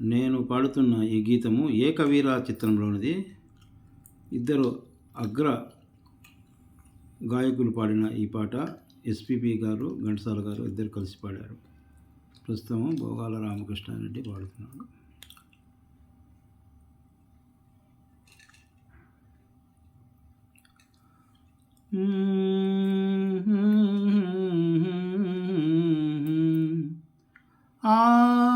నేను పాడుతున్న ఈ గీతము ఏకవీర చిత్రంలోనిది. ఇద్దరు అగ్ర గాయకులు పాడిన ఈ పాట ఎస్పిబి గారు ఘంటసాల గారు ఇద్దరు కలిసి పాడారు. ప్రస్తుతం భోగాల రామకృష్ణారెడ్డి పాడుతున్నాడు. ఆ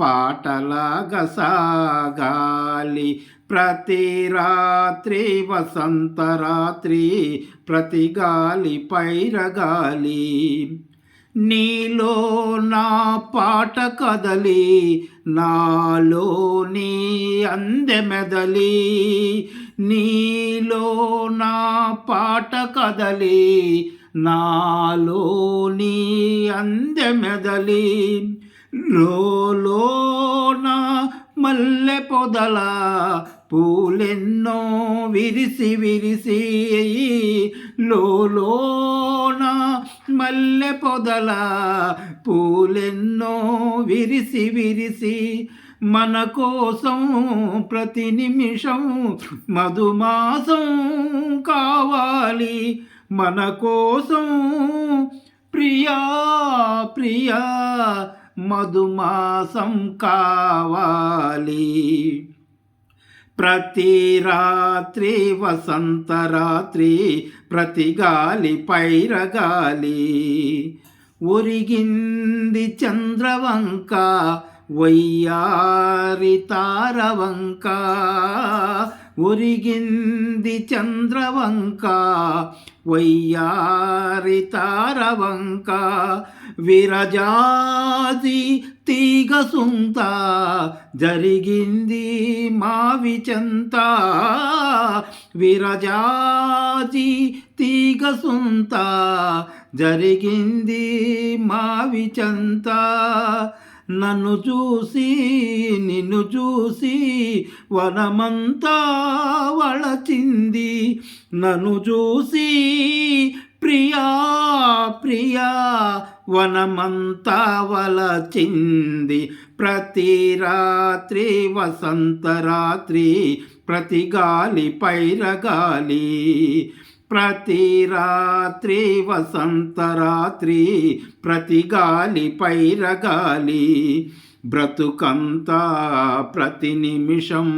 పాటలాగా సాగాలి. ప్రతి రాత్రి వసంత రాత్రి ప్రతి గాలి పైరగాలి. నీలో నా పాట కదలి నాలో నీ అందెమెదలి నీలో నా పాట కదలి నాలో నీ అందెమెదలి లోన మల్లె పొదల పూలెన్నో విరిసి విరిసి లోన మల్లె పొదల పూలెన్నో విరిసి విరిసి మన కోసం ప్రతి నిమిషం మధుమాసం కావాలి. మన కోసం ప్రియా ప్రియా మధుమాసం కావాలి. ప్రతి రాత్రి వసంత రాత్రి ప్రతి గాలి పైరగాలి. ఒరిగింది చంద్రవంక వయ్యారి తారవంక. ఒరిగింది చంద్రవంక వయ్యారి తారవంక. విరజాది తీగ సుంత జరిగింది మా విచంత విరజాది తీగ సుంత జరిగింది మా విచంత నన్ను చూసి నిన్ను చూసి వనమంతా వళచింది నన్ను చూసి ప్రియా ప్రియా వనమంతా వలచింది. ప్రతి రాత్రి వసంత రాత్రి ప్రతి గాలి పైరగాలి. ప్రతి రాత్రి వసంత రాత్రి ప్రతి గాలి పైరగాలి. బ్రతుకంతా ప్రతి నిమిషం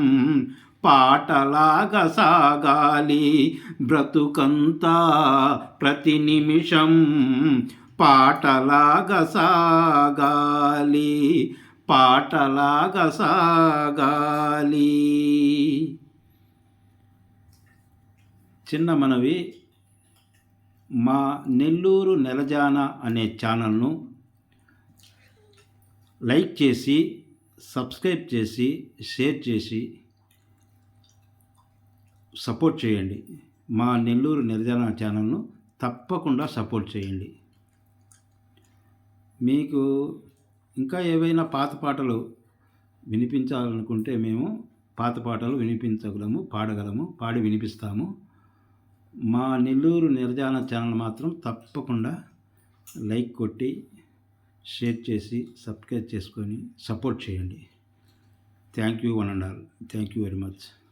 పాటలాగా సాగాలి. బ్రతుకంతా ప్రతి నిమిషం పాటలాగ సాగాలి పాటలాగ సాగాలి. చిన్న మనవి మా నెల్లూరు నెలజాన అనే ఛానల్ను లైక్ చేసి సబ్స్క్రైబ్ చేసి షేర్ చేసి సపోర్ట్ చేయండి. మా నెల్లూరు నెలజాన ఛానల్ను తప్పకుండా సపోర్ట్ చేయండి. మీకు ఇంకా ఏవైనా పాత పాటలు వినిపించాలనుకుంటే మేము పాత పాటలు వినిపించగలము పాడగలము పాడి వినిపిస్తాము. మా నెల్లూరు నిర్జాన ఛానల్ మాత్రం తప్పకుండా లైక్ కొట్టి షేర్ చేసి సబ్స్క్రైబ్ చేసుకొని సపోర్ట్ చేయండి. Thank you one and all. Thank you very much.